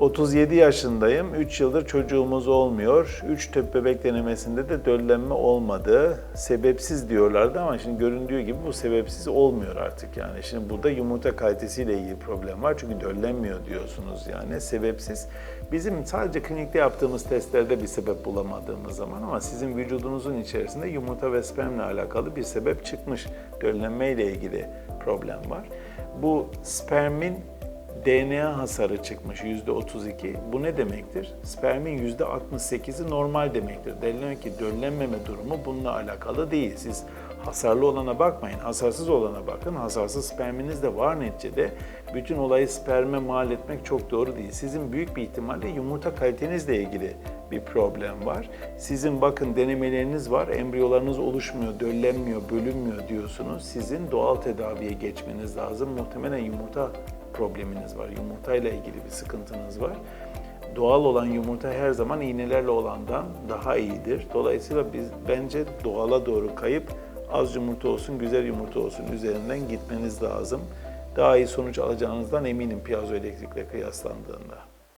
37 yaşındayım. 3 yıldır çocuğumuz olmuyor. 3 tüp bebek denemesinde de döllenme olmadı. Sebepsiz diyorlardı ama şimdi göründüğü gibi bu sebepsiz olmuyor artık yani. Şimdi burada yumurta kalitesiyle ilgili problem var. Çünkü döllenmiyor diyorsunuz yani sebepsiz. Bizim sadece klinikte yaptığımız testlerde bir sebep bulamadığımız zaman ama sizin vücudunuzun içerisinde yumurta ve spermle alakalı bir sebep çıkmış. Döllenme ile ilgili problem var. Bu spermin DNA hasarı çıkmış %32. Bu ne demektir? Spermin %68'i normal demektir. Denilen ki döllenmeme durumu bununla alakalı değil. Siz hasarlı olana bakmayın, hasarsız olana bakın. Hasarsız sperminiz de var neticede. Bütün olayı sperme mal etmek çok doğru değil. Sizin büyük bir ihtimalle yumurta kalitenizle ilgili bir problem var. Sizin bakın denemeleriniz var, embriyolarınız oluşmuyor, döllenmiyor, bölünmüyor diyorsunuz. Sizin doğal tedaviye geçmeniz lazım. Muhtemelen yumurta probleminiz var, yumurtayla ilgili bir sıkıntınız var. Doğal olan yumurta her zaman iğnelerle olandan daha iyidir. Dolayısıyla biz bence doğala doğru kayıp az yumurta olsun, güzel yumurta olsun üzerinden gitmeniz lazım. Daha iyi sonuç alacağınızdan eminim piyazoelektrikle kıyaslandığında.